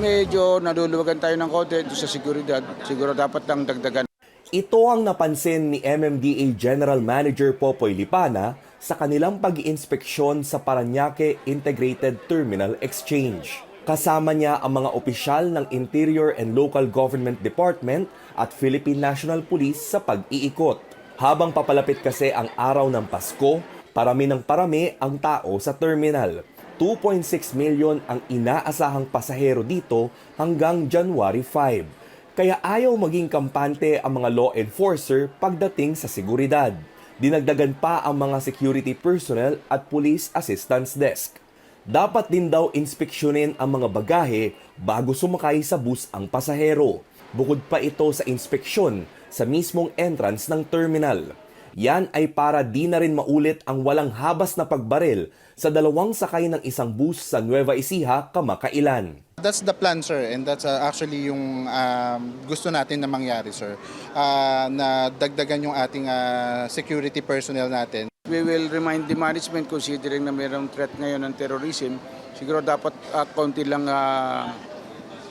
medyo naduluwagan tayo ng konti sa seguridad. Siguro dapat lang dagdagan. Ito ang napansin ni MMDA General Manager Popoy Lipana sa kanilang pag-iinspeksyon sa Paranaque Integrated Terminal Exchange. Kasama niya ang mga opisyal ng Interior and Local Government Department at Philippine National Police sa pag-iikot. Habang papalapit kasi ang araw ng Pasko, parami ng parami ang tao sa terminal. 2.6 million ang inaasahang pasahero dito hanggang January 5 kaya ayaw maging kampante ang mga law enforcer pagdating sa seguridad. Dinagdagan pa ang mga security personnel at police assistance desk. Dapat din daw inspeksyonin ang mga bagahe bago sumakay sa bus ang pasahero. Bukod pa ito sa inspeksyon sa mismong entrance ng terminal. Yan ay para di na rin maulit ang walang habas na pagbaril sa dalawang sakay ng isang bus sa Nueva Ecija kamakailan. That's the plan, sir, and that's uh, actually yung um, gusto natin na mangyari, sir. Uh, na dagdagan yung ating uh, security personnel natin. We will remind the management considering na mayroong threat ngayon ng terrorism. Siguro dapat uh, konti lang ah,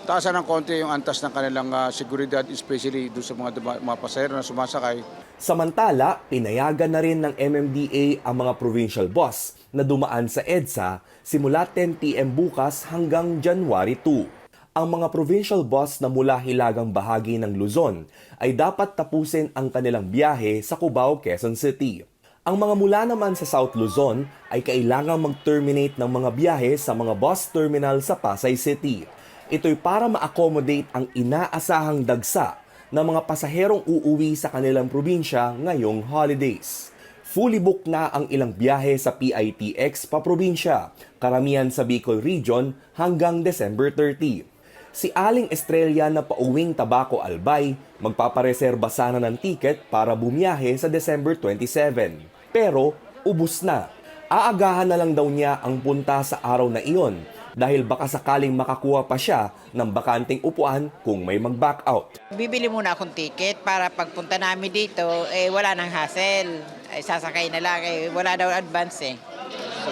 taasan ng konti yung antas ng kanilang ah, seguridad especially doon sa mga, mga pasahero na sumasakay. Samantala, pinayagan na rin ng MMDA ang mga provincial bus na dumaan sa EDSA simula 10pm bukas hanggang January 2. Ang mga provincial bus na mula hilagang bahagi ng Luzon ay dapat tapusin ang kanilang biyahe sa Cubao, Quezon City. Ang mga mula naman sa South Luzon ay kailangang mag-terminate ng mga biyahe sa mga bus terminal sa Pasay City. Ito'y para ma-accommodate ang inaasahang dagsa ng mga pasaherong uuwi sa kanilang probinsya ngayong holidays. Fully booked na ang ilang biyahe sa PITX pa probinsya, karamihan sa Bicol Region hanggang December 30. Si Aling Estrella na pauwing Tabaco Albay magpapareserba sana ng tiket para bumiyahe sa December 27. Pero ubus na. Aagahan na lang daw niya ang punta sa araw na iyon dahil baka sakaling makakuha pa siya ng bakanting upuan kung may mag-back out. Bibili muna akong ticket para pagpunta namin dito, eh wala nang hassle. Ay, sasakay na lang, eh wala daw advance eh. So,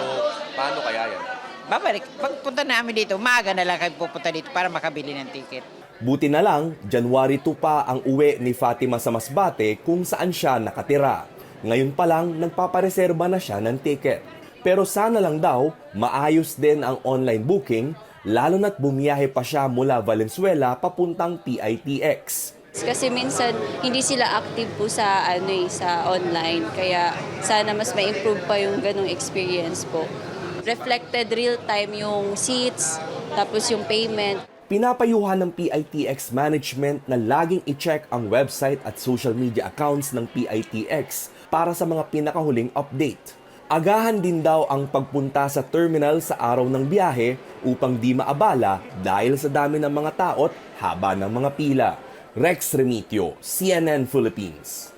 paano kaya yan? Babalik, pagpunta namin dito, maaga na lang kayo pupunta dito para makabili ng ticket. Buti na lang, January 2 pa ang uwi ni Fatima sa Masbate kung saan siya nakatira. Ngayon pa lang, nagpapareserba na siya ng ticket. Pero sana lang daw, maayos din ang online booking, lalo na't bumiyahe pa siya mula Valenzuela papuntang PITX. Kasi minsan hindi sila active po sa ano eh, sa online kaya sana mas ma-improve pa yung ganong experience po. Reflected real time yung seats tapos yung payment. Pinapayuhan ng PITX management na laging i-check ang website at social media accounts ng PITX para sa mga pinakahuling update. Agahan din daw ang pagpunta sa terminal sa araw ng biyahe upang di maabala dahil sa dami ng mga taot haba ng mga pila. Rex Remitio, CNN Philippines.